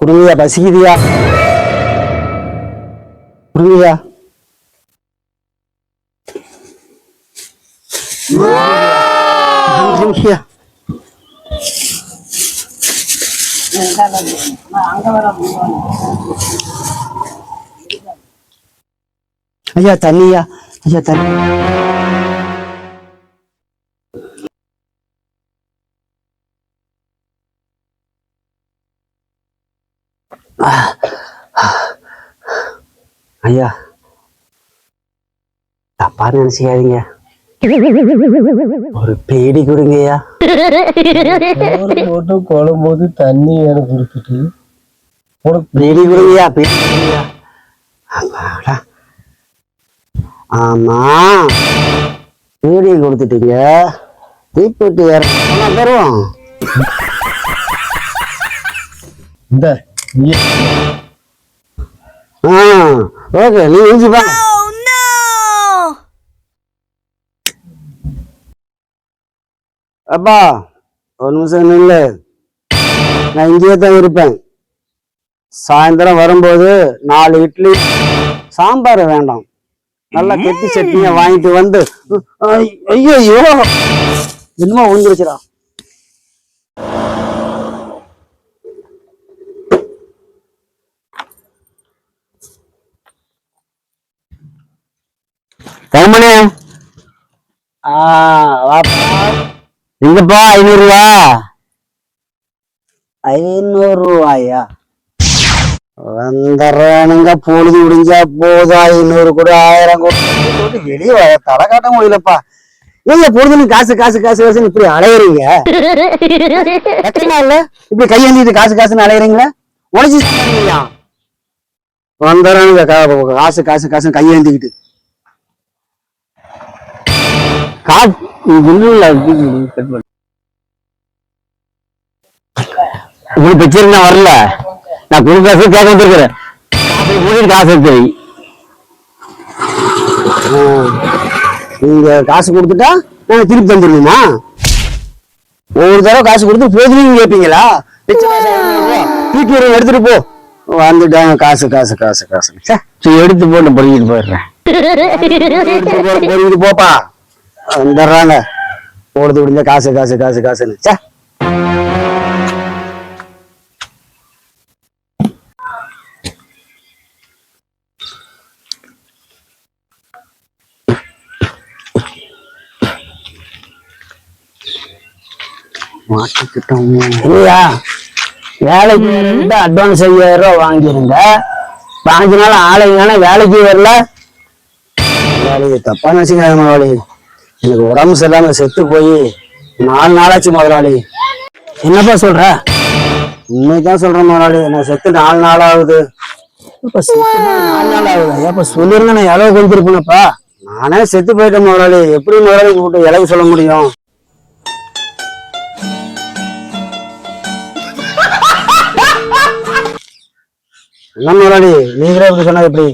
குருவியா பசிக்குதியா குருவியா ஐயா தண்ணியா ஐயா தண்ணி. ஐயா தப்பா நினைச்சுக்காதீங்க. ஒரு பேடி கொடுங்கய்யா போட்டு குழம்போது தண்ணி எனக்கு உனக்கு பேடி கொடுங்கய்யா பேடி கொடுங்கய்யா அப்பாடா. ஆமா. பேடி கொடுத்துட்டீங்க. தீப்பெட்டி வேற. தருவோம் இந்த ஓகே நீ இஞ்சி பாங்க அப்பா ஒரு நிமிஷம் நில்லு. நான் இங்கேயே தான் இருப்பேன். சாயந்தரம் வரும்போது நாலு இட்லி சாம்பார் வேண்டாம். நல்லா கெட்டி சட்னியை வாங்கிட்டு வந்து. ஐயோ ஐயோ என்னமோ விழுந்துருச்சுடா. கண்மணி எங்கப்பா ஐநூறு ரூபா ஐநூறு ரூபாயா வந்துடுறானுங்க பொழுது முடிஞ்சா போதும் ஐநூறு கூட ஆயிரம் கூட. வெளியே தலை காட்ட முடியலப்பா. ஏங்க பொழுதுன்னு காசு காசு காசு காசுன்னு இப்படி அலையறீங்க? நாள்ல? இப்படி கையேந்திட்டு காசு காசுன்னு அலையறீங்களா? உனச்சு வந்துடுறானுங்க காசு காசு காசு கையேந்திக்கிட்டு காசு உங்களுக்கு பிரச்சனை நான் வரல. நான் காசு கேட்க வந்திருக்கிறேன். காசு எடுத்து. நீங்க காசு கொடுத்துட்டா நாங்க திருப்பி தந்துடணுமா? ஒவ்வொரு தடவை காசு கொடுத்து போதும் கேட்பீங்களா தூக்கி வரும், எடுத்துட்டு போ. வந்துட்டாங்க காசு காசு காசு காசு. எடுத்து போட்டு பொறுக்கிட்டு போயிடுறேன். பொறுக்கிட்டு போப்பா. வந்துடுறாங்க. போடுறது முடிஞ்ச காசு காசு காசு காசுன்னு. ச்சே. மாட்டிக்கிட்டோம். இல்லையா வேலைக்கு வந்து அட்வான்ஸ் ஐயாயிரம் ரூபாய் வாங்கிருங்க. வாங்கினாலும் ஆளுங்கன்னா வேலைக்கு வரல. வேலையை தப்பா நினைச்சுக்காத முதலாளி எனக்கு உடம்பு சரியில்லாம செத்து போய் நாலு நாளாச்சு முதலாளி. என்னப்பா சொல்ற? உண்மைதான் சொல்றேன் முதலாளி. நான் செத்து நாலு நாள் ஆகுது இப்ப செத்து நாலு நாள் ஆகுது ஏப்பா சொல்லிருங்க நான் இலவு கொடுத்துருப்பேனப்பா நானே செத்து போயிட்டேன் முதலாளி. எப்படி முதலாளி கூப்பிட்டு இலவு சொல்ல முடியும்? என்ன முதலாளி? நீங்களே இப்படி சொன்னா எப்படி?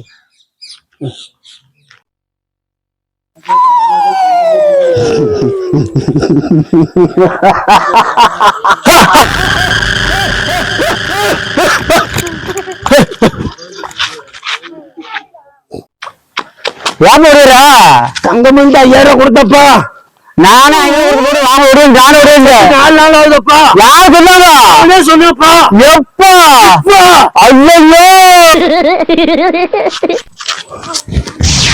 ஏன் வருகிறா தங்கம் வந்து ஐயாயிரம் கொடுத்தப்பா. நானே ஐநூறு கூட வாங்க விடுவேன் நானும் விடுவேன் நாலு நாள் ஆகுதுப்பா. யார் சொன்னாங்க? சொன்னப்பா. எப்பா? ஐயோ